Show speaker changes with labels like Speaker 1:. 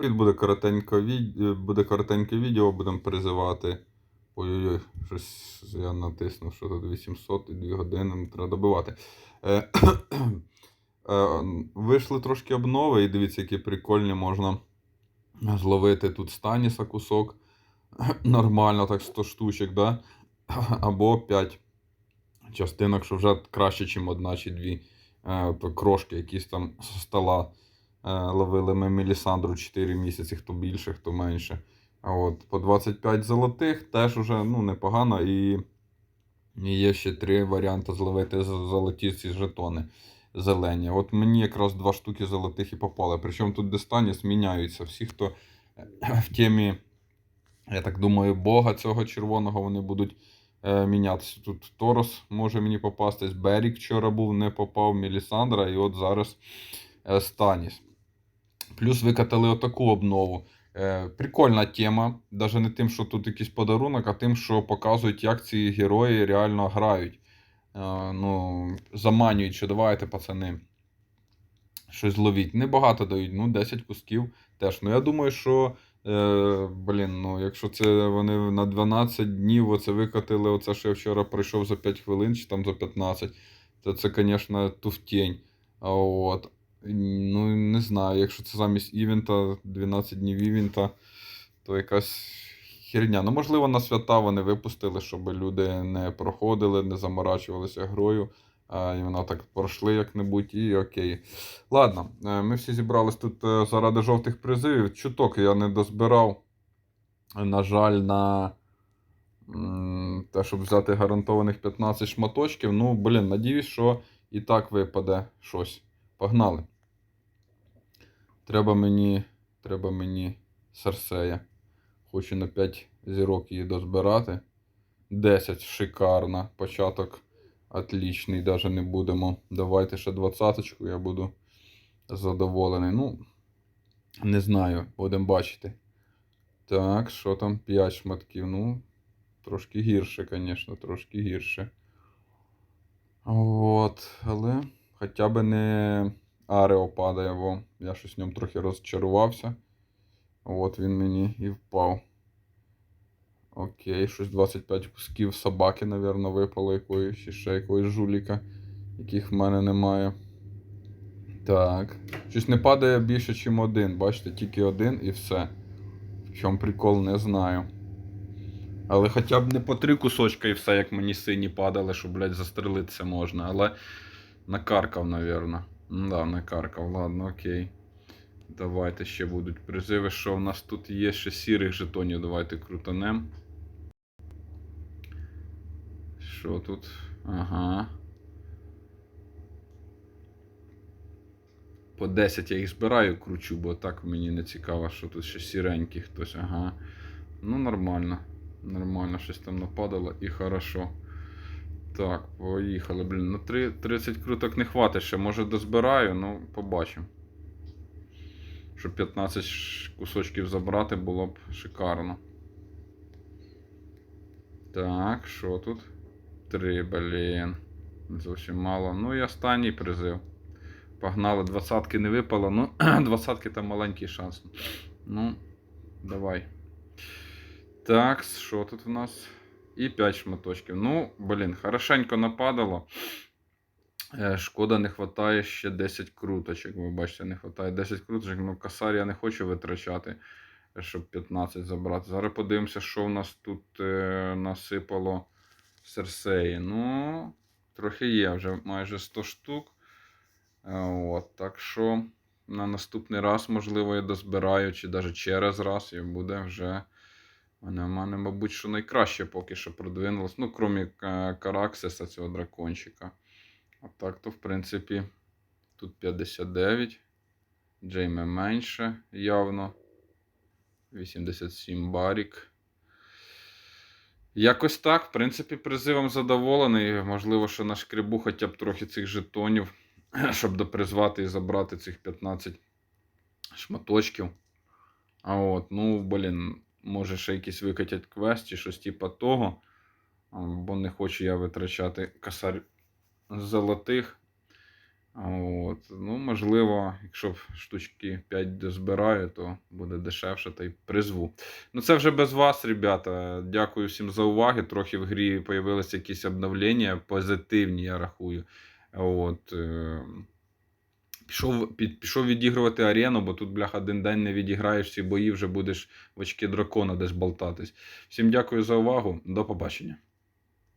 Speaker 1: Привіт, буде коротенько від... буде коротеньке відео, будемо призивати. Ой-ой-ой, щось я натиснув, що тут 800 і 2 години треба добивати. Е, е, вийшли трошки обнови, і дивіться, які прикольні можна зловити тут Станіса кусок. Нормально, так 100 штучок, да? Або 5 частинок, що вже краще, ніж одна чи дві е, крошки, якісь там з стола. Е, ловили ми Мелісандру 4 місяці, хто більше, хто менше. От по 25 золотих теж уже ну, непогано. І є ще три варіанти зловити золоті ці жетони зелені. От мені якраз два штуки золотих і попали. Причому тут дистаніс міняються. Всі, хто е, в темі, я так думаю, Бога цього червоного, вони будуть е, мінятися. Тут Торос може мені попастись. Берік вчора був, не попав, Мелісандра, і от зараз Станіс. Плюс викатали отаку обнову. Е, прикольна тема, навіть не тим, що тут якийсь подарунок, а тим, що показують, як ці герої реально грають. Е, ну, заманюють, що давайте, пацани, щось ловіть. Небагато дають, ну, 10 кусків теж. Ну, я думаю, що, е, блін, ну, якщо це вони на 12 днів оце викатили, оце, що я вчора пройшов за 5 хвилин, чи там за 15, то це, звісно, туфтень. От. Ну, не знаю, якщо це замість івента, 12 днів івента, то якась херня. Ну, можливо, на свята вони випустили, щоб люди не проходили, не заморачувалися грою. І вона так пройшли як-небудь, і окей. Ладно, е, ми всі зібрались тут е, заради жовтих призивів. Чуток я не дозбирав. На жаль, на те, щоб взяти гарантованих 15 шматочків. Ну, блін, надіюсь, що і так випаде щось. Погнали. Треба мені. Треба мені Серсея. Хочу на 5 зірок її дозбирати. 10 шикарно. Початок отлічний. Даже не будемо. Давайте ще 20-ку, я буду задоволений. Ну, не знаю, будемо бачити. Так, що там 5 шматків. Ну, трошки гірше, звісно, трошки гірше. От, але хоча б не Арео падає, бо я щось в ньому трохи розчарувався. От він мені і впав. Окей, щось 25 кусків собаки, напевно, випало якоїсь, чи ще якоїсь жуліка, яких в мене немає. Так. Щось не падає більше, ніж один. Бачите, тільки один і все. В чому прикол, не знаю. Але хоча б не по три кусочка і все, як мені сині падали, що, блядь, застрелитися можна. Але накаркав, напевно. Да, накаркав, ладно, окей. Давайте ще будуть призиви. Що в нас тут є ще сірих жетонів? Давайте крутанем. Що тут? Ага. По 10 я їх збираю, кручу, бо так мені не цікаво, що тут ще сіренький хтось. Ага. Ну, нормально. Нормально, щось там нападало і хорошо. Так, поїхали, блін. Ну, три- 30 круток не хватить ще. Може дозбираю, ну, побачимо. Щоб 15 кусочків забрати було б шикарно. Так, що тут? Три, блін. Зовсім мало. Ну і останній призив. Погнали, двадцятки не випало. Ну, двадцятки там маленький шанс. Ну, давай. Так, що тут у нас? І 5 шматочків. Ну, блін, хорошенько нападало. Е, Шкода, не вистачає ще 10 круточок. Ви бачите, не вистачає 10 круточок. Ну, косар я не хочу витрачати, щоб 15 забрати. Зараз подивимося, що в нас тут е, насипало серсеї. Ну, трохи є, вже майже 100 штук. Е, От, так що на наступний раз, можливо, я дозбираю, чи навіть через раз, і буде вже. Мене, в мене, мабуть, що найкраще поки що продвинулось. Ну, крім е, Караксиса, цього дракончика. А так, то, в принципі, тут 59. Джейме менше явно. 87 барік. Якось так. В принципі, призивом задоволений. Можливо, що на шкребу хоча б трохи цих жетонів, щоб допризвати і забрати цих 15 шматочків. А от, ну, блін, може ще якісь викатять квест чи щось типа того. Бо не хочу я витрачати косарь золотих. От. Ну, можливо, якщо штучки 5 дозбираю, то буде дешевше та й призву. Ну, це вже без вас, ребята. Дякую всім за увагу. Трохи в грі появилися якісь обновлення, позитивні, я рахую. От. Пішов, під, пішов відігрувати арену, бо тут, блях, один день не відіграєш всі бої, вже будеш в очки дракона десь болтатись. Всім дякую за увагу. До побачення.